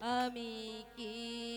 আমি কি